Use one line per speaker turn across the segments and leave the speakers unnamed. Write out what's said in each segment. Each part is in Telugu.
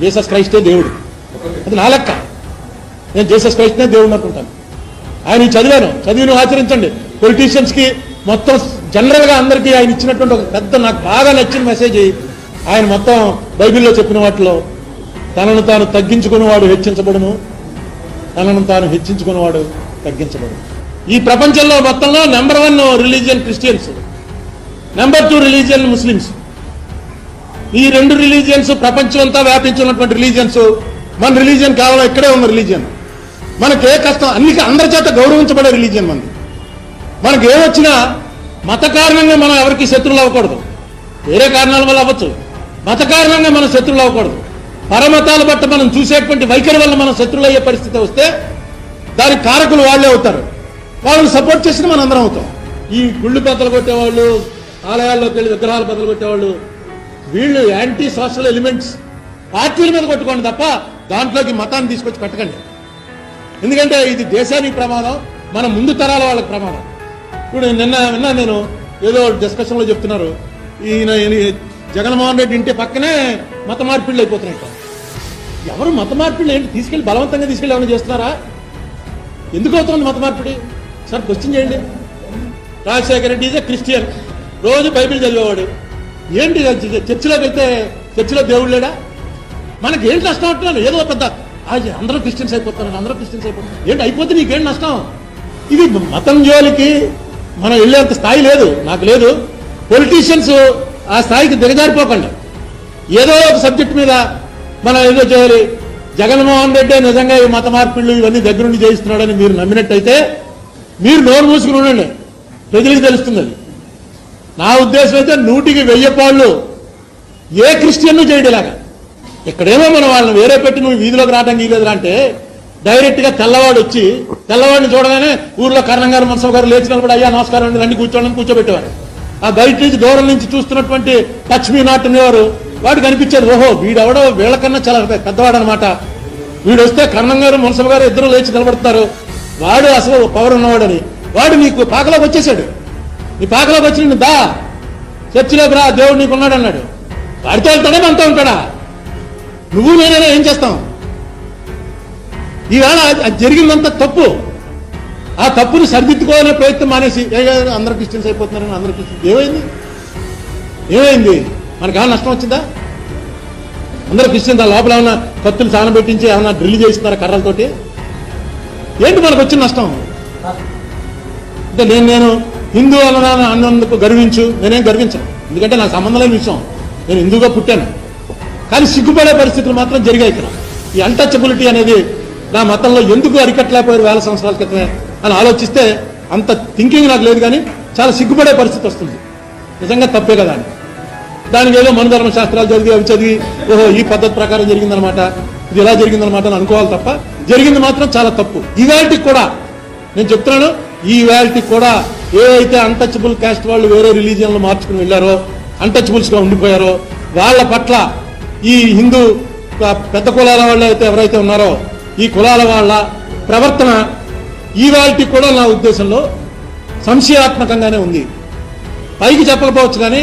జీసస్ క్రైస్టే దేవుడు. అది నా లెక్క. నేను జీసస్ క్రైస్ట్నే దేవుడు అనుకుంటాను. ఆయన చదివాను. చదివి నువ్వు ఆచరించండి. పొలిటీషియన్స్కి మొత్తం జనరల్గా అందరికీ ఆయన ఇచ్చినటువంటి ఒక పెద్ద నాకు బాగా నచ్చిన మెసేజ్ ఆయన మొత్తం బైబిల్లో చెప్పిన వాటిలో తనను తాను తగ్గించుకునేవాడు హెచ్చించబడును తనను తాను హెచ్చించుకునేవాడు తగ్గించబడును. ఈ ప్రపంచంలో మొత్తంలో number one religion Christians number two religion Muslims ఈ రెండు రిలీజియన్స్ ప్రపంచం అంతా వ్యాపించినటువంటి రిలీజియన్స్ మన రిలీజియన్ కేవలం ఇక్కడే ఉన్న రిలీజియన్. మనకు ఏ కష్టం అన్ని అందరి చేత గౌరవించబడే రిలీజియన్ మనది. మనకి ఏమొచ్చినా మత కారణంగా మనం ఎవరికి శత్రువులు అవ్వకూడదు. వేరే కారణాల వల్ల అవ్వచ్చు. మత కారణంగా మనం శత్రువులు అవ్వకూడదు. పరమతాల బట్టి మనం చూసేటువంటి వైఖరి వల్ల మనం శత్రువులు అయ్యే పరిస్థితి వస్తే దానికి కారకులు వాళ్ళే అవుతారు. వాళ్ళని సపోర్ట్ చేసిన మనం అందరం అవుతాం. ఈ గుళ్ళు బద్దలు కొట్టేవాళ్ళు ఆలయాల్లోకి వెళ్ళి విగ్రహాలు బద్దలు కొట్టేవాళ్ళు వీళ్ళు యాంటీ సోషల్ ఎలిమెంట్స్ పార్టీల మీద కొట్టుకోండి తప్ప దాంట్లోకి మతాన్ని తీసుకొచ్చి కట్టకండి ఎందుకంటే ఇది దేశానికి ప్రమాదం మన ముందు తరాల వాళ్ళకి ప్రమాదం. ఇప్పుడు నిన్న విన్నా నేను ఏదో డిస్కషన్లో చెప్తున్నారు. ఈయన ఈయన జగన్మోహన్ రెడ్డి ఇంటి పక్కనే మత మార్పిళ్ళు అయిపోతున్నాయి ఎవరు మత మార్పిళ్ళు ఏంటి? తీసుకెళ్ళి బలవంతంగా తీసుకెళ్ళి ఏమైనా చేస్తున్నారా? ఎందుకు అవుతుంది మత మార్పిడి? సార్ క్వశ్చన్ చేయండి. రాజశేఖర రెడ్డి ఈజ్ క్రిస్టియన్ రోజు బైబిల్ చదివేవాడు. ఏంటి చ- చర్చిలోకి వెళ్తే చర్చిలో దేవుడు లేడా? మనకి ఏంటి నష్టం అంటున్నాను ఏదో పెద్ద ఆ, అందరూ క్రిస్టియన్స్ అయిపోతున్నారు అందరూ క్రిస్టియన్స్ అయిపోతున్నారు. ఏంటి అయిపోతే నీకేం నష్టం? ఇది మతం జోలికి మనం వెళ్ళేంత స్థాయి లేదు నాకు లేదు. పొలిటీషియన్స్ ఆ స్థాయికి దిగజారిపోకండి. ఏదో ఒక సబ్జెక్ట్ మీద మనం ఏదో చేయాలి. జగన్మోహన్ రెడ్డి నిజంగా ఈ మత మార్పిళ్ళు ఇవన్నీ దగ్గరుండి చేయిస్తున్నాడని మీరు నమ్మినట్టయితే మీరు నోరు మూసుకుని ఉండండి. ప్రజలకు తెలుస్తుంది అది. నా ఉద్దేశం అయితే నూటికి వెయ్యి పాళ్ళు ఏ క్రిస్టియన్ చేయడేలాగా. ఇక్కడేమో మనం వాళ్ళని వేరే పెట్టి నువ్వు వీధిలోకి రావడం గీలేదురా అంటే డైరెక్ట్గా తెల్లవాడు వచ్చి తెల్లవాడిని చూడగానే ఊర్లో కరణం గారు మనసు గారు లేచి నిలబడి అయ్యా నమస్కారం అండి రండి కూర్చోండి కూర్చోబెట్టేవారు. ఆ బయట నుంచి దూరం నుంచి చూస్తున్నటువంటి లక్ష్మీ మీ నాట్ అనేవారు వాడు కనిపించారు ఓహో వీడెవడో వీళ్ళకన్నా చాలా పెద్దవాడు అనమాట వీడు వస్తే కరణం గారు మున్సబ్ గారు ఇద్దరు లేచి నిలబడతారు వాడు అసలు పవర్ ఉన్నవాడని. వాడు నీకు పాకలోకి వచ్చేసాడు. నీ పాకలోకి వచ్చిన దా. చర్చిలోకి రా దేవుడు నీకు ఉన్నాడు అన్నాడు. వాడితో వెళ్తాడే మనతో ఉంటాడా? నువ్వు నేనైనా ఏం చేస్తాం? ఈవేళ అది- జరిగిందంత తప్పు. ఆ తప్పుని సరిదిద్దుకోవాలనే ప్రయత్నం మానేసి ఏ అందరూ క్రిస్టియన్స్ అయిపోతున్నారని అందరూ క్రిస్టియన్స్. ఏమైంది? ఏమైంది? మనకు ఏమైనా నష్టం వచ్చిందా? అందరూ క్రిస్టియన్స్ ఆ లోపల ఏమైనా కత్తులు సానబెట్టించి ఏమైనా డ్రిల్ చేస్తున్నారా కర్రలతోటి? ఏంటి మనకు వచ్చిన నష్టం? అంటే నేను నేను హిందూ అన్న అన్నందుకు గర్వించు నేనేం గర్వించను. ఎందుకంటే నాకు సంబంధం లేని విషయం. నేను హిందూగా పుట్టాను. కానీ సిగ్గుపడే పరిస్థితులు మాత్రం జరిగాయి ఇక్కడ. ఈ అన్టచబిలిటీ అనేది నా మతంలో ఎందుకు అరికట్టలేకపోయారు వేల సంవత్సరాల క్రితమే అని ఆలోచిస్తే అంత థింకింగ్ నాకు లేదు కానీ చాలా సిగ్గుపడే పరిస్థితి వస్తుంది. నిజంగా తప్పే కదా అని. దానికి ఏదో మనధర్మ శాస్త్రాలు చదివి అవి చదివి ఓహో ఈ పద్ధతి ప్రకారం జరిగిందనమాట ఇది ఎలా జరిగిందనమాట అని అనుకోవాలి తప్ప జరిగింది మాత్రం చాలా తప్పు. ఈవాల్టికి కూడా నేను చెప్తున్నాను ఈ వ్యాలిటీకి కూడా ఏవైతే అన్టచబుల్ కాస్ట్ వాళ్ళు వేరే రిలీజియన్లు మార్చుకుని వెళ్ళారో అన్టచబుల్స్గా ఉండిపోయారో వాళ్ళ పట్ల ఈ హిందూ పెద్ద కులాల వాళ్ళు అయితే ఎవరైతే ఉన్నారో ఈ కులాల వాళ్ళ ప్రవర్తన ఈ కూడా నా ఉద్దేశంలో సంశయాత్మకంగానే ఉంది. పైకి చెప్పకపోవచ్చు కానీ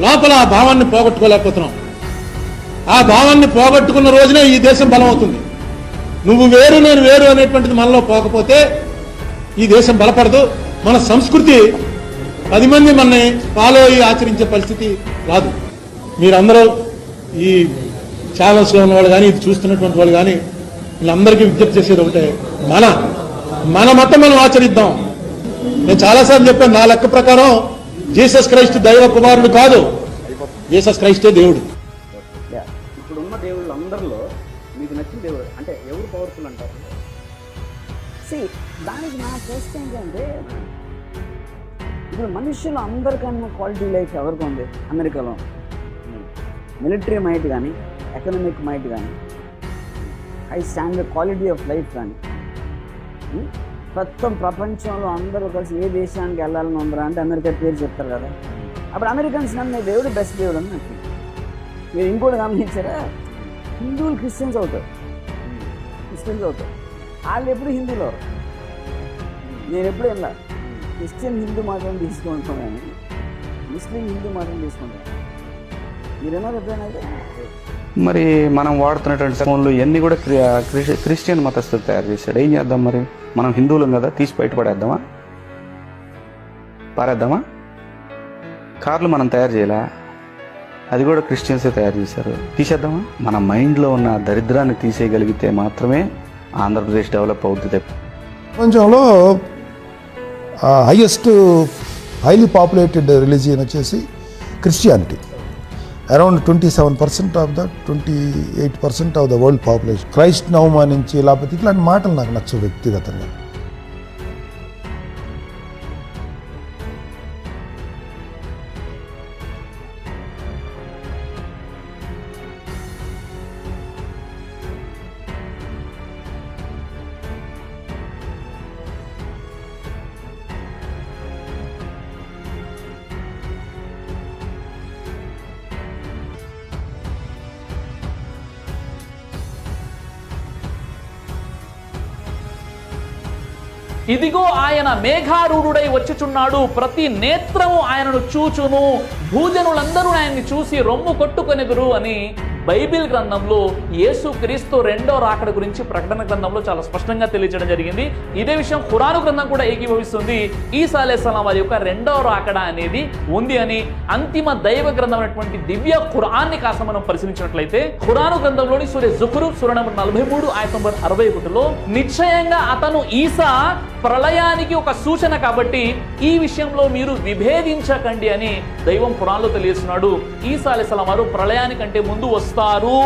లోపల ఆ భావాన్ని పోగొట్టుకోలేకపోతున్నాం. ఆ భావాన్ని పోగొట్టుకున్న రోజునే ఈ దేశం బలమవుతుంది. నువ్వు వేరు నేను వేరు అనేటువంటిది మనలో పోకపోతే ఈ దేశం బలపడదు. మన సంస్కృతి పది మంది మనని ఫాలో అయ్యి ఆచరించే పరిస్థితి రాదు. మీరందరూ ఈ ఛానల్స్లో ఉన్న వాళ్ళు కానీ ఇది చూస్తున్నటువంటి వాళ్ళు కానీ వీళ్ళందరికీ విజ్ఞప్తి చేసేది ఒకటే మన మన మతం మనం ఆచరిద్దాం. నేను చాలాసార్లు చెప్పాను నా లెక్క ప్రకారం జీసస్ క్రైస్ట్ దైవ కుమారుడు కాదు. జీసస్ క్రైస్టే దేవుడు.
ఇప్పుడున్న మీకు నచ్చిన దేవుడు అంటే ఎవరు పవర్ఫుల్ అంటారు?
సి దానికి నా క్వశ్చన్ ఏంటంటే ఇప్పుడు మనుషులు అందరికన్నా క్వాలిటీ లైఫ్ ఎవరికి ఉంది? అమెరికాలో. మిలిటరీ మైట్ కానీ ఎకనామిక్ మైట్ కానీ high standard quality of life కానీ మొత్తం ప్రపంచంలో అందరూ కలిసి ఏ దేశానికి వెళ్ళాలని ఉందరా అంటే అమెరికా పేరు చెప్తారు కదా. అప్పుడు అమెరికన్స్ నన్ను దేవుడు బెస్ట్ దేవుడు అని నాకు మీరు ఇంకోటి గమనించారా? హిందువులు క్రిస్టియన్స్ అవుతారు. క్రిస్టియన్స్ అవుతారు. వాళ్ళు ఎప్పుడు హిందువులు? నేను ఎప్పుడు వెళ్ళాను క్రిస్టియన్ హిందూ మాత్రం తీసుకుంటాం కానీ ముస్లిం హిందూ మాత్రం తీసుకుంటాం మీరేమో ఎప్పుడైనా అయితే
మరి మనం వాడుతున్నటువంటి ఫోన్లు ఇవన్నీ కూడా క్రి- క్రిస్- క్రిస్టియన్ మతస్థులు తయారు చేశాడు ఏం చేద్దాం మరి? మనం హిందువులం కదా తీసి బయట పడేద్దామా? పారేద్దామా? కార్లు మనం తయారు చేయాలా? అది కూడా క్రిస్టియన్సే తయారు చేశారు. తీసేద్దామా? మన మైండ్లో ఉన్న దరిద్రాన్ని తీసేయగలిగితే మాత్రమే ఆంధ్రప్రదేశ్ డెవలప్ అవుతుంది
ప్రపంచంలో హైయెస్ట్ హైలీ పాపులేటెడ్ రిలీజియన్ వచ్చేసి Christianity around twenty seven percent of the twenty eight percent of the world population Christ అవమానించి లేకపోతే ఇట్లాంటి మాటలు నాకు నచ్చవు వ్యక్తిగతంగా.
మేఘారూఢుడై వచ్చుచున్నాడు. ప్రతి నేత్రము ఆయనను చూచును. భూజనులందరూ ఆయన్ని చూసి రొమ్ము కొట్టుకొనెదురు అని బైబిల్ గ్రంథంలో యేసుక్రీస్తు రెండో రాకడ గురించి ప్రకటన గ్రంథంలో చాలా స్పష్టంగా తెలియజేయడం జరిగింది. ఇదే విషయం ఖురాను గ్రంథం కూడా ఏకీభవిస్తుంది. ఈసా అలైహిస్సలాం వారి యొక్క రెండో రాకడ అనేది ఉంది అని అంతిమ దైవ గ్రంథం అనేటువంటి దివ్య ఖురాన్ని కాస్త మనం పరిశీలించినట్లయితే ఖురాను గ్రంథంలోని సూర్య జుహురు సూర్య నంబర్ నలభై మూడు ఆయన నంబర్ అరవై ఒకటిలో నిశ్చయంగా అతను ఈసా ప్రళయానికి ఒక సూచన కాబట్టి ఈ విషయంలో మీరు విభేదించకండి అని దైవం పురాణంలో తెలియజేస్తున్నాడు. ఈసా అలైహిస్సలాం వారు ప్రళయానికంటే ముందు వస్తారు.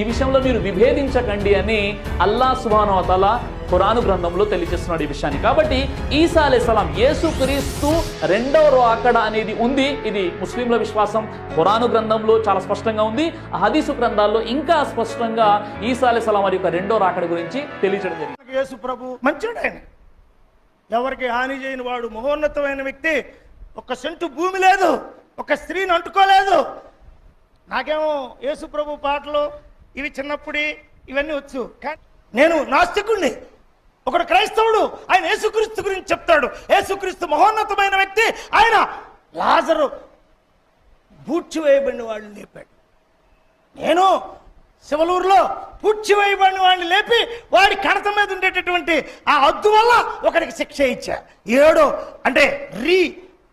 ఈ విషయంలో మీరు విభేదించకండి అని అల్లా సుబానవతల పురాణ గ్రంథంలో తెలియజేస్తున్నాడు ఈ విషయాన్ని. కాబట్టి ఈసా అలైహిస్సలాం యేసు క్రీస్తు రెండవ రాకడ అనేది ఉంది. ఇది ముస్లింల విశ్వాసం. ఖురాను గ్రంథంలో చాలా స్పష్టంగా ఉంది. హదీసు గ్రంథాల్లో ఇంకా స్పష్టంగా ఈసా అలైహిస్సలాం వారి యొక్క రెండో రాకడ గురించి తెలియజేయడం జరిగింది.
యేసు ప్రభు ఎవరికి హాని చేయని వాడు మహోన్నతమైన వ్యక్తి. ఒక సెంటు భూమి లేదు ఒక స్త్రీని అంటుకోలేదు. నాకేమో యేసుప్రభు పాటలు ఇవి చిన్నప్పుడు ఇవన్నీ వచ్చు. నేను నాస్తికుణ్ణి. ఒకడు క్రైస్తవుడు ఆయన యేసుక్రీస్తు గురించి చెప్తాడు. యేసుక్రీస్తు మహోన్నతమైన వ్యక్తి ఆయన లాజరు బూడ్చి వేయబడిన వాళ్ళు లేపాడు. నేను శివలూరులో పూడ్చివేయబడిన వాడిని లేపి వాడి కడత మీద ఉండేటటువంటి ఆ అద్దు వల్ల ఒకరికి శిక్ష ఇచ్చా. ఏడో అంటే రీ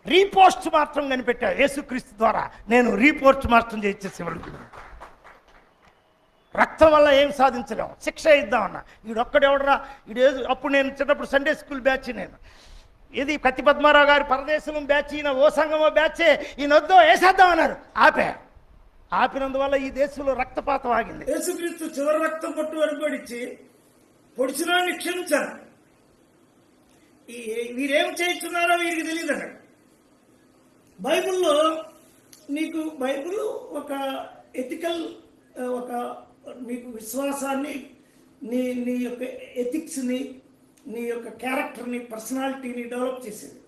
రీపోస్ట్ మాత్రం కనిపెట్టా యేసుక్రీస్తు ద్వారా. నేను రీపోస్ట్ మాత్రం చేయించే శివుడికి రక్తం వల్ల ఏం సాధించలేము శిక్ష ఇద్దామన్నా. ఈడొక్కడు ఎవడరా? ఈడు ఏదో? అప్పుడు నేను చిన్నప్పుడు సండే స్కూల్ బ్యాచ్ నేను. ఇది కత్తి పద్మారావు గారి పరదేశం బ్యాచ్ ఈయన ఓ సంగమో బ్యాచే ఈయన వద్దో వేసేద్దామన్నారు ఆపే. ఆపినందువల్ల ఈ దేశంలో రక్తపాతం ఆగింది. యేసుక్రీస్తు చివరి రక్తం పట్టు వరకు పొడిచి క్షమించారు ఈ వీరేం చేస్తున్నారో వీరికి తెలియదు అన్నాడు బైబిల్లో నీకు బైబిల్ ఒక ఎథికల్ ఒక నీకు విశ్వాసాన్ని నీ నీ యొక్క ఎథిక్స్ని నీ యొక్క క్యారెక్టర్ని పర్సనాలిటీని డెవలప్ చేసేది.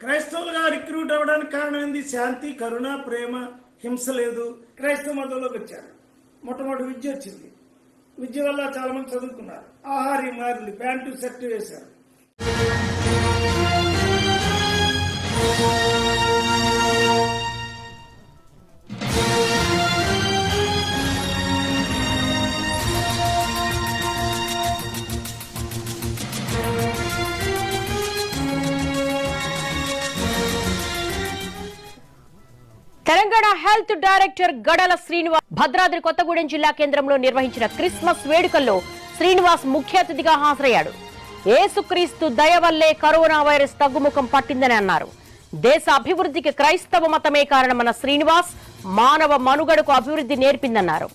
క్రైస్తవులుగా రిక్రూట్ అవ్వడానికి కారణం ఏంది? శాంతి కరుణ ప్రేమ హింస లేదు. క్రైస్తవ మతంలోకి వచ్చారు. మొట్టమొదటి విద్య వచ్చింది. విద్య వల్ల చాలా మంది చదువుకున్నారు. ఆహార్యం మారింది ప్యాంటు షర్ట్ వేశారు.
తెలంగాణ హెల్త్ డైరెక్టర్ గడల శ్రీనివాస్ భద్రాద్రి కొత్తగూడెం జిల్లా కేంద్రంలో నిర్వహించిన క్రిస్మస్ వేడుకల్లో శ్రీనివాస్ ముఖ్య అతిథిగా హాజరయ్యాడు. ఏసుక్రీస్తు దయ వల్లే కరోనా వైరస్ తగ్గుముఖం పట్టిందని అన్నారు. దేశ అభివృద్ధికి క్రైస్తవ మతమే కారణమన్న శ్రీనివాస్ మానవ మనుగడకు అభివృద్ధి నేర్పిందన్నారు.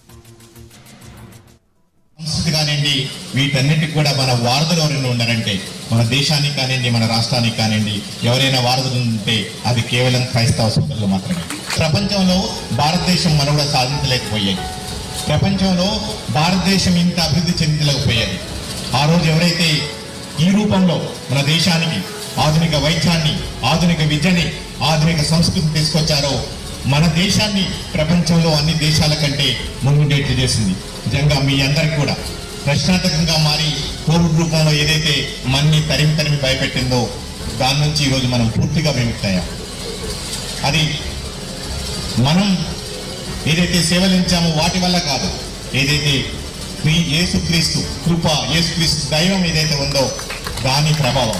కానివ్వండి వీటన్నిటికి కూడా మన వారధులు ఎవరైనా ఉన్నారంటే మన దేశానికి కానివ్వండి మన రాష్ట్రానికి కానివ్వండి ఎవరైనా వారధులు ఉంటే అది కేవలం క్రైస్తవ సోదరులు మాత్రమే. ప్రపంచంలో భారతదేశం మనుగడ సాధించలేకపోయాయి ప్రపంచంలో భారతదేశం ఇంత అభివృద్ధి చెందలేకపోయేది. ఆ రోజు ఎవరైతే ఈ రూపంలో మన దేశానికి ఆధునిక వైద్యాన్ని ఆధునిక విద్యని ఆధునిక సంస్కృతిని తీసుకొచ్చారో మన దేశాన్ని ప్రపంచంలో అన్ని దేశాల కంటే ముందుండేట్లు చేసింది. నిజంగా మీ అందరికి కూడా ప్రశ్నార్థకంగా మారి కోవిడ్ రూపంలో ఏదైతే మన్ని తరిమి తరిమి భయపెట్టిందో దాని నుంచి ఈరోజు మనం పూర్తిగా విముక్తయ్యాం అది మనం ఏదైతే సేవలించామో వాటి వల్ల కాదు. ఏదైతే మీ యేసుక్రీస్తు కృప యేసుక్రీస్తు దైవం ఏదైతే ఉందో దాని ప్రభావం.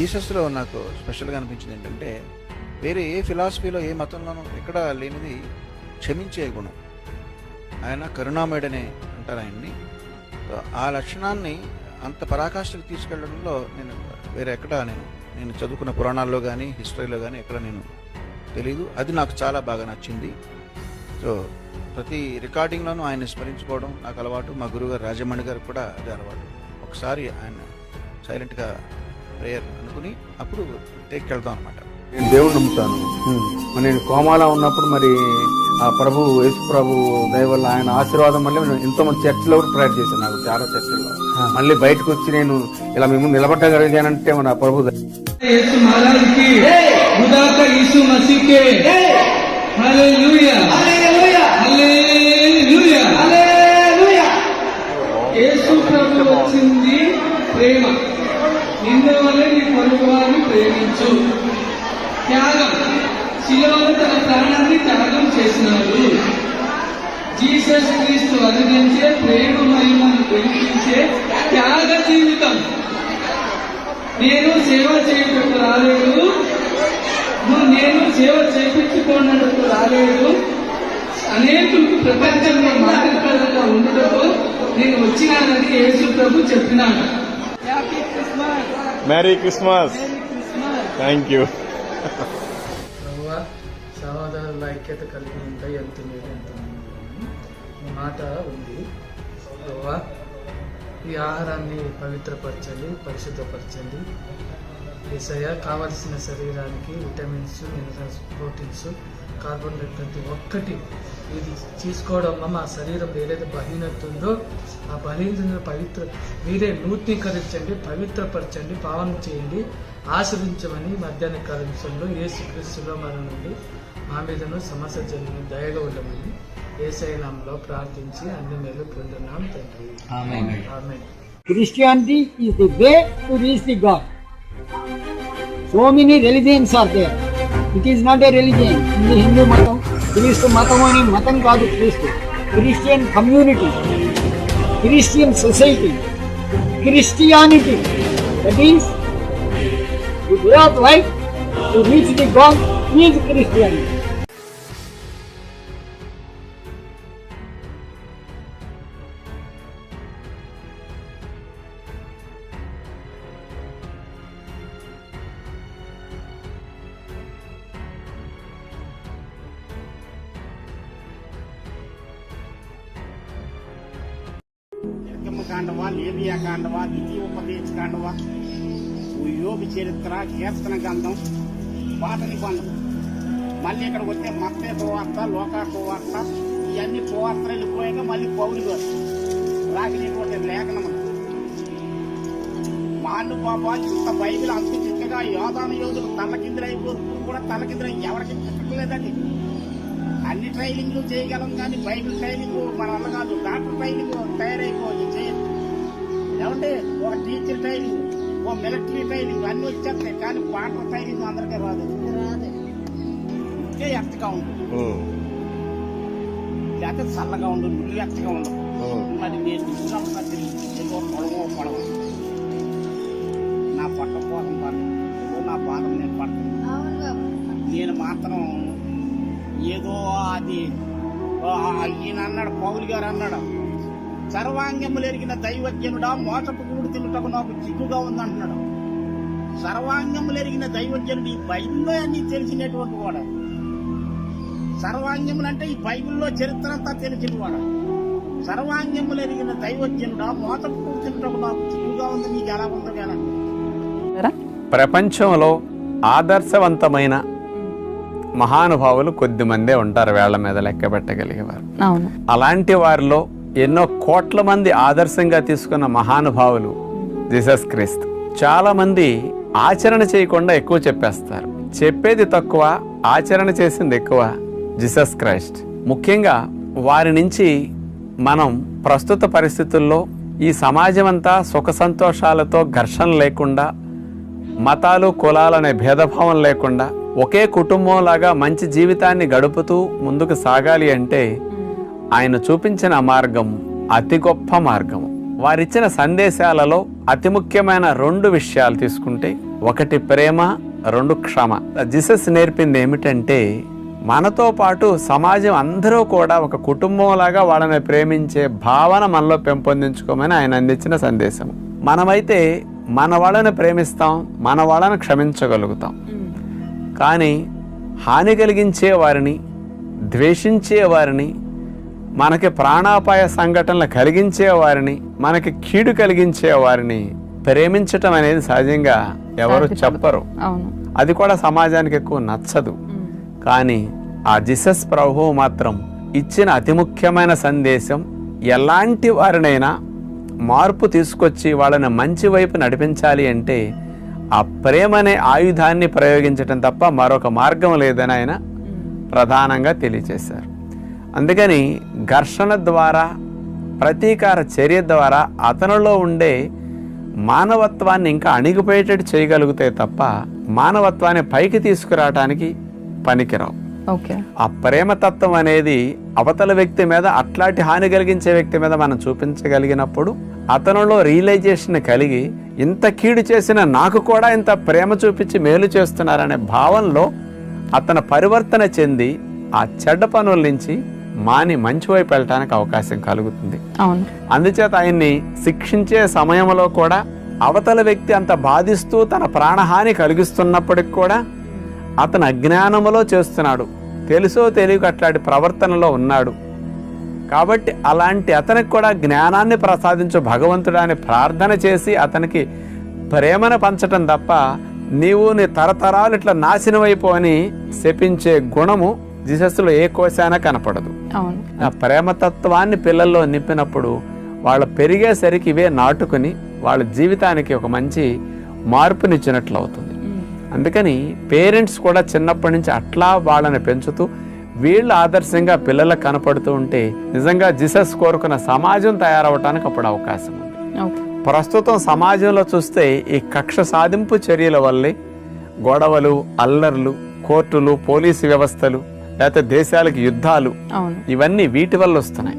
జీసస్లో నాకు స్పెషల్గా అనిపించింది ఏంటంటే వేరే ఏ ఫిలాసఫీలో ఏ మతంలోనూ ఎక్కడ లేనిది క్షమించే గుణం. ఆయన కరుణామయుడనే అంటారు ఆయన్ని. ఆ లక్షణాన్ని అంత పరాకాష్ఠకు తీసుకెళ్ళడంలో నేను వేరే ఎక్కడ నేను నేను చదువుకున్న పురాణాల్లో కానీ హిస్టరీలో కానీ ఎక్కడ నేను తెలీదు. అది నాకు చాలా బాగా నచ్చింది. సో ప్రతి రికార్డింగ్లోనూ ఆయన స్మరించుకోవడం నాకు అలవాటు. మా గురుగారు రాజమణి గారు కూడా అదే అలవాటు. ఒకసారి ఆయన సైలెంట్గా ప్రేయర్ అనుకుని అప్పుడు టేక్ వెళ్దాం అనమాట
నేను దేవుడు నమ్ముతాను. నేను కోమాల ఉన్నప్పుడు మరి ఆ ప్రభు యేసు ప్రభు దయవల్ల ఆయన ఆశీర్వాదం వల్ల నేను ఎంతోమంది చర్చిలో కూడా ప్రేయర్ చేశాను నాకు చాలా చర్చిల్లో మళ్ళీ బయటకు వచ్చి నేను ఇలా మేము నిలబడగలిగానంటే మన ప్రభు
ప్రభు ప్రేమ. నిన్ను నీ పొరుగు వారిని ప్రేమించు. త్యాగం. శిలోను తన ప్రాణాన్ని త్యాగం చేసినాడు. జీసస్ క్రీస్తు అనుగరించే ప్రేమ మహిమను వెలిగించే త్యాగ జీవితం. నేను సేవ చేయటకు రాలేదు. నువ్వు నేను సేవ చేయించుకోనటకు రాలేదు. అనేక ప్రపంచంలో మాట్లాడగా ఉండటకు నేను వచ్చినానని యేసు ప్రభు చెప్పినాను happy
Christmas merry Christmas thank
you సహోదరుల ఐక్యత కలిగి ఉంటాయి ఎంత మీరు ఎంత ఈ మాట ఉంది. ఈ ఆహారాన్ని పవిత్రపరచండి పరిశుద్ధపరచండి. ఏసయ్య కావలసిన శరీరానికి విటమిన్స్ మినరల్స్ ప్రోటీన్స్ కార్బోహైడ్రేట్ ప్రతి ఒక్కటి ఇది తీసుకోవడం వల్ల మా శరీరం ఏదైతే బలహీనత ఉందో ఆ బలహీనత పవిత్ర మీరే నూతనీకరించండి పవిత్రపరచండి పావనం చేయండి ఆశ్రయించమని మధ్యాహ్న కాలంలో యేసుక్రీస్తులో మన నుండి మా మీదను సమస్య జనులు దయగా ఉండమని ఏసైనాంలో ప్రార్థించి అన్ని మేలు పొందున్నాం తండ్రి. ఆమె
Christianity is the way to reach the God. So many religions are there. It is not a religion. In the Hindu matam, క్రీస్తు మతం అని మతం కాదు Kristu Christian community Christian society Christianity that is the way of life to reach the god is Christianity
కాండవా లేబియా కాండవా ద్వితీయోపదేశ కాండవా? యోగి చరిత్ర కీర్తన గ్రంథం పాత నిబంధన. మళ్ళీ ఇక్కడికి వస్తే మత్తే పోవార్త లోకా పోవార్త ఇవన్నీ సువార్తలు వెళ్ళిపోయాక మళ్ళీ పౌరు గారు. రాసినటువంటి లేఖనం వాళ్ళు పాప ఇంత బైబిల్ అంత చిక్కగా యోధాన యోధులు తల్లకిందులైపోరు కూడా తల్లకిందులై ఎవరికి చిక్కలేదండి. అన్ని ట్రైనింగ్లు చేయగలం కానీ బైబిల్ ట్రైనింగ్ మన వల్ల కాదు. డాక్టర్ ట్రైనింగ్ తయారైపోయి చేయదు ఏమంటే ఒక టీచర్ ట్రైనింగ్ ఓ మిలిటరీ ట్రైనింగ్ అన్ని వచ్చేస్తాయి. కానీ పాటల ట్రైనింగ్ అందరికీ రాదు. ఇంకే ఎత్తగా ఉంటుంది లేకపోతే చల్లగా ఉండు నువ్వు ఎత్తగా ఉండదు. మరి నేను ఏదో పొడవో పొడవ. నా పట్ట కోసం పడదు ఏదో నా బాధం నేను పడతాను నేను మాత్రం ఏదో అది ఆ, ఈయన అన్నాడు పౌలు గారు అన్నాడు సర్వాంగములు ఎరిగిన దైవజ్ఞనుడా మోసపు కూడు తినుటకు నాకు చిక్కుగా ఉందంటున్నాడు. సర్వాంగములు ఎరిగిన దైవజ్ఞనుడు ఈ బైబిల్లో అన్ని తెలిసినటువంటి వాడు. సర్వాంగములు అంటే ఈ బైబిల్లో చరిత్ర అంతా తెలిసిన వాడు. సర్వాంగములు ఎరిగిన దైవజ్ఞనుడా మోసపు కూడు తినుటకు నాకు చిక్కుగా ఉంది నీకు ఎలా ఉందో ఎలా
ప్రపంచంలో ఆదర్శవంతమైన మహానుభావులు కొద్ది మందే ఉంటారు వేళ్ళ మీద లెక్క పెట్టగలిగేవారు.
అవును.
అలాంటి వారిలో ఎన్నో కోట్ల మంది ఆదర్శంగా తీసుకున్న మహానుభావులు. జీసస్ క్రీస్తు చాలామంది ఆచరణ చేయకుండా ఎక్కువ చెప్పేస్తారు. చెప్పేది తక్కువ ఆచరణ చేసింది ఎక్కువ. జీసస్ క్రైస్ట్ ముఖ్యంగా వారి నుంచి మనం ప్రస్తుత పరిస్థితుల్లో ఈ సమాజం అంతా సుఖ సంతోషాలతో ఘర్షణ లేకుండా మతాలు కులాలనే భేదభావం లేకుండా ఒకే కుటుంబంలాగా మంచి జీవితాన్ని గడుపుతూ ముందుకు సాగాలి అంటే ఆయన చూపించిన మార్గం అతి గొప్ప మార్గం వారిచ్చిన సందేశాలలో అతి ముఖ్యమైన రెండు విషయాలు తీసుకుంటే ఒకటి ప్రేమ రెండు క్షమ. జీసస్ నేర్పింది ఏమిటంటే మనతో పాటు సమాజం అందరూ కూడా ఒక కుటుంబంలాగా వాళ్ళని ప్రేమించే భావన మనలో పెంపొందించుకోమని ఆయన అందించిన సందేశం మనమైతే మన వాళ్ళని ప్రేమిస్తాం మన వాళ్ళని క్షమించగలుగుతాం. కానీ హాని కలిగించే వారిని ద్వేషించే వారిని మనకి ప్రాణాపాయ సంఘటనలు కలిగించే వారిని మనకి కీడు కలిగించే వారిని ప్రేమించటం అనేది సహజంగా ఎవరు చెప్పరు. అది కూడా సమాజానికి ఎక్కువ నచ్చదు. కానీ ఆ జీసస్ ప్రభువు మాత్రం ఇచ్చిన అతి ముఖ్యమైన సందేశం ఎలాంటి వారినైనా మార్పు తీసుకొచ్చి వాళ్ళని మంచి వైపు నడిపించాలి అంటే ఆ ప్రేమ అనే ఆయుధాన్ని ప్రయోగించటం తప్ప మరొక మార్గం లేదని ఆయన ప్రధానంగా తెలియచేశారు అందుకని ఘర్షణ ద్వారా ప్రతీకార చర్య ద్వారా అతనిలో ఉండే మానవత్వాన్ని ఇంకా అణిగిపోయేటట్టు చేయగలిగితే తప్ప మానవత్వాన్ని పైకి తీసుకురావటానికి పనికిరావు.
ఓకే.
ఆ ప్రేమతత్వం అనేది అవతల వ్యక్తి మీద అట్లాంటి హాని కలిగించే వ్యక్తి మీద మనం చూపించగలిగినప్పుడు అతనిలో రియలైజేషన్ కలిగి ఇంత కీడు చేసిన నాకు కూడా ఇంత ప్రేమ చూపించి మేలు చేస్తున్నారనే భావనలో అతను పరివర్తన చెంది ఆ చెడ్డ పనుల నుంచి మాని మంచి వైపు వెళ్ళటానికి అవకాశం కలుగుతుంది.
అవును.
అందుచేత ఆయన్ని శిక్షించే సమయంలో కూడా అవతల వ్యక్తి అంత బాధిస్తూ తన ప్రాణహాని కలిగిస్తున్నప్పటికి కూడా అతను అజ్ఞానములో చేస్తున్నాడు. తెలుసో తెలియక అట్లాంటి ప్రవర్తనలో ఉన్నాడు. కాబట్టి అలాంటి అతనికి కూడా జ్ఞానాన్ని ప్రసాదించు భగవంతుడాన్ని ప్రార్థన చేసి అతనికి ప్రేమను పంచటం తప్ప నీవు నీ తరతరాలు ఇట్లా నాశనం అయిపో అని శపించే గుణము జీసస్లో ఏ కోశాన కనపడదు. ఆ ప్రేమతత్వాన్ని పిల్లల్లో నింపినప్పుడు వాళ్ళు పెరిగేసరికి ఇవే నాటుకుని వాళ్ళ జీవితానికి ఒక మంచి మార్పునిచ్చినట్లు అవుతుంది అందుకని పేరెంట్స్ కూడా చిన్నప్పటి నుంచి అట్లా వాళ్ళని పెంచుతూ వీళ్ళు ఆదర్శంగా పిల్లలకు కనపడుతూ ఉంటే నిజంగా జీసస్ కోరుకున్న సమాజం తయారవటానికి అప్పుడు అవకాశం ఉంది. ప్రస్తుతం సమాజంలో చూస్తే ఈ కక్ష సాధింపు చర్యల వల్లే గొడవలు అల్లర్లు కోర్టులు పోలీసు వ్యవస్థలు లేకపోతే దేశాలకు యుద్ధాలు ఇవన్నీ వీటి వల్ల వస్తున్నాయి.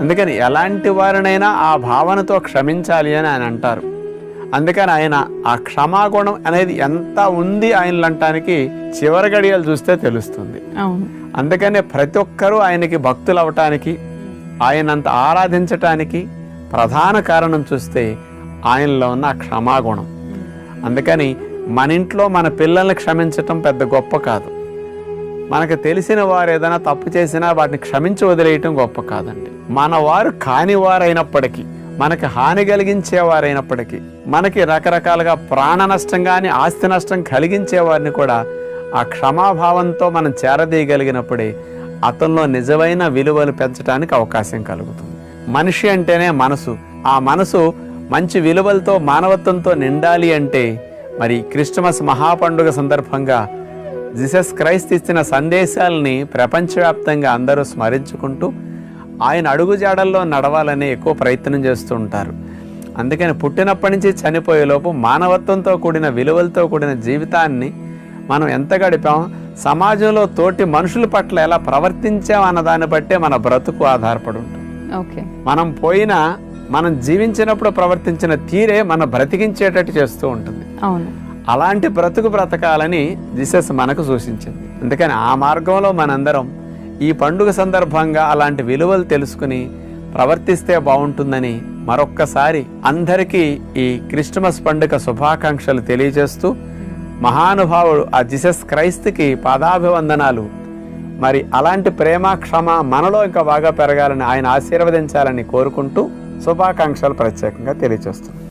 అందుకని ఎలాంటి వారినైనా ఆ భావనతో క్షమించాలి అని ఆయన అంటారు. అందుకని ఆయన ఆ క్షమాగుణం అనేది ఎంత ఉంది ఆయనలు అంటానికి చివరి గడియలు చూస్తే తెలుస్తుంది. అందుకనే ప్రతి ఒక్కరూ ఆయనకి భక్తులు అవటానికి ఆయనంత ఆరాధించటానికి ప్రధాన కారణం చూస్తే ఆయనలో ఉన్న ఆ క్షమాగుణం. అందుకని మన ఇంట్లో మన పిల్లల్ని క్షమించటం పెద్ద గొప్ప కాదు. మనకు తెలిసిన వారు ఏదైనా తప్పు చేసినా వాటిని క్షమించి వదిలేయటం గొప్ప కాదండి. మన వారు కాని వారైనప్పటికీ మనకి హాని కలిగించేవారైనప్పటికీ మనకి రకరకాలుగా ప్రాణ నష్టం కానీ ఆస్తి నష్టం కలిగించే వారిని కూడా ఆ క్షమాభావంతో మనం చేరదీయగలిగినప్పుడే అతనిలో నిజమైన విలువలు పెంచడానికి అవకాశం కలుగుతుంది. మనిషి అంటేనే మనసు. ఆ మనసు మంచి విలువలతో మానవత్వంతో నిండాలి అంటే మరి క్రిస్టమస్ మహాపండుగ సందర్భంగా జీసస్ క్రైస్ట్ ఇచ్చిన సందేశాలని ప్రపంచవ్యాప్తంగా అందరూ స్మరించుకుంటూ ఆయన అడుగుజాడల్లో నడవాలని ఎక్కువ ప్రయత్నం చేస్తూ ఉంటారు. అందుకని పుట్టినప్పటి నుంచి చనిపోయేలోపు మానవత్వంతో కూడిన విలువలతో కూడిన జీవితాన్ని మనం ఎంత గడిపాం సమాజంలో తోటి మనుషుల పట్ల ఎలా ప్రవర్తించాం అన్న దాన్ని బట్టే మన బ్రతుకు ఆధారపడి ఉంటుంది.
ఓకే.
మనం పోయినా మనం జీవించినప్పుడు ప్రవర్తించిన తీరే మన బ్రతికించేటట్టు చేస్తూ ఉంటుంది.
అవును.
అలాంటి బ్రతుకు బ్రతకాలని జీసస్ మనకు సూచించింది. అందుకని ఆ మార్గంలో మనందరం ఈ పండుగ సందర్భంగా అలాంటి విలువలు తెలుసుకుని ప్రవర్తిస్తే బాగుంటుందని మరొక్కసారి అందరికీ ఈ క్రిస్టమస్ పండుగ శుభాకాంక్షలు తెలియజేస్తూ మహానుభావుడు ఆ జీసస్ క్రైస్తుకి పాదాభివందనాలు. మరి అలాంటి ప్రేమ క్షమ మనలో ఇంకా బాగా పెరగాలని ఆయన ఆశీర్వదించాలని కోరుకుంటూ శుభాకాంక్షలు ప్రత్యేకంగా తెలియజేస్తున్నాను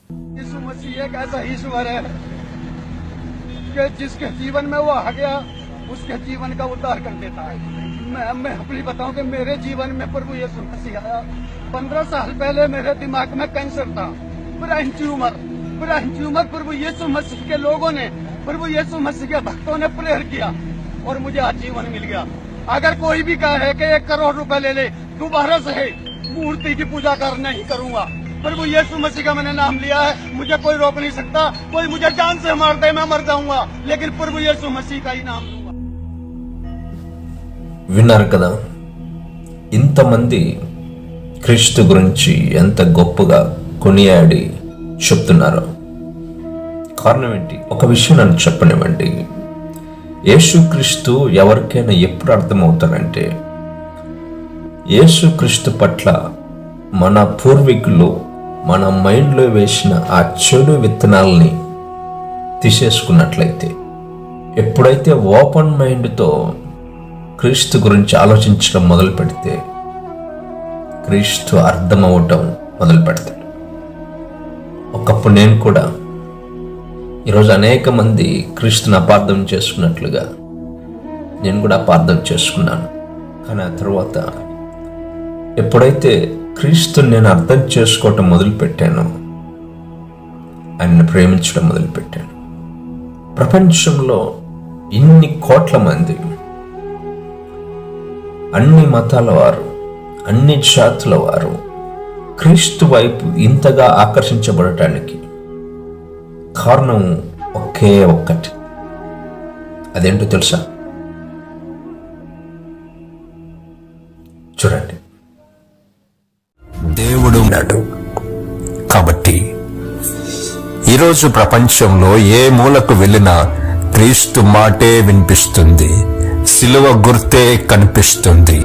कि जिसके जीवन में वो आ गया, उसके जीवन का उद्धार कर देता है। मैं मैं अपनी बताऊँ कि मेरे जीवन में प्रभु यीशु मसीह आया। पंद्रह साल पहले मेरे दिमाग में कैंसर था। ब्रेन ट्यूमर ब्रेन ट्यूमर प्रभु यीशु मसीह के लोगों ने, प्रभु यीशु मसीह के भक्तों ने प्रेयर किया और मुझे आज जीवन मिल गया। अगर कोई भी कहे कि एक करोड़ रुपए ले ले, दोबारा से मूर्ति की पूजा कर नहीं करूँगा। प्रभु यीशु मसीह का मैंने नाम लिया है मुझे कोई रोक नहीं सकता कोई मुझे जान से मार दे मैं मर जाऊंगा लेकिन प्रभु यीशु मसीह का ही नाम लूंगा
విన్నారు కదా ఇంతమంది క్రీస్తు గురించి ఎంత గొప్పగా కొనియాడి చెప్తున్నారో కారణం ఏంటి ఒక విషయం నన్ను చెప్పనివ్వండి యేసుక్రీస్తు ఎవరికైనా ఎప్పుడు అర్థమవుతాడంటే యేసుక్రీస్తు పట్ల మన పూర్వీకులు మన మైండ్లో వేసిన ఆ చెడు విత్తనాలని తీసేసుకున్నట్లయితే ఎప్పుడైతే ఓపెన్ మైండ్తో క్రీస్తు గురించి ఆలోచించడం మొదలు పెడితే క్రీస్తు అర్థమవటం మొదలు పెడతాడు. ఒకప్పుడు నేను కూడా ఈరోజు అనేక మంది క్రీస్తుని అపార్థం చేసుకున్నట్లుగా నేను కూడా అపార్థం చేసుకున్నాను. కానీ ఆ తర్వాత ఎప్పుడైతే క్రీస్తుని నేను అర్థం చేసుకోవటం మొదలుపెట్టాను. ఆయనను ప్రేమించడం మొదలుపెట్టాను. ప్రపంచంలో ఇన్ని కోట్ల మంది అన్ని మతాల వారు అన్ని జాతుల వారు క్రీస్తు వైపు ఇంతగా ఆకర్షించబడటానికి కారణం ఒకే ఒక్కటి. అదేంటో తెలుసా? చూడండి.
దేవుడు ఉన్నాడు. కాబట్టి ఈరోజు ప్రపంచంలో ఏ మూలకు వెళ్ళినా క్రీస్తు మాటే వినిపిస్తుంది. సిలువ గుర్తే కనిపిస్తుంది.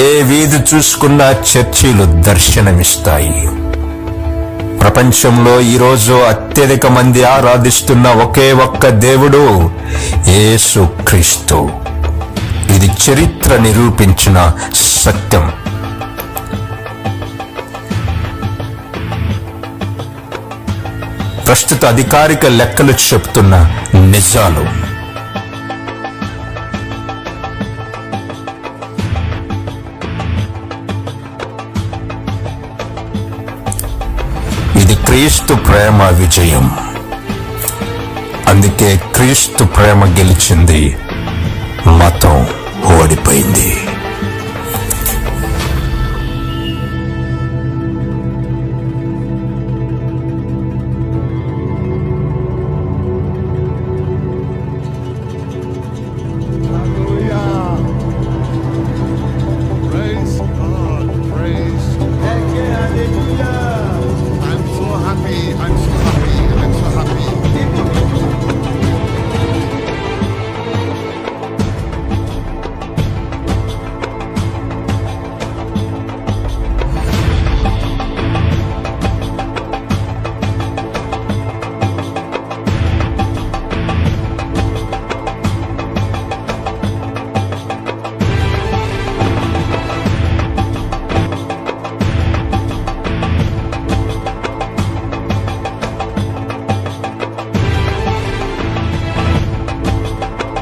ఏ వీధి చూసుకున్నా చర్చిలు దర్శనమిస్తాయి. ప్రపంచంలో ఈరోజు అత్యధిక మంది ఆరాధిస్తున్న ఒకే ఒక్క దేవుడు యేసు క్రీస్తు ఇది చరిత్ర నిరూపించిన సత్యం. ప్రస్తుత అధికారిక లెక్కలు చెప్తున్న నిజాలు. ఇది క్రీస్తు ప్రేమ విజయం. అందుకే క్రీస్తు ప్రేమ గెలిచింది మతం. పడిపోయింది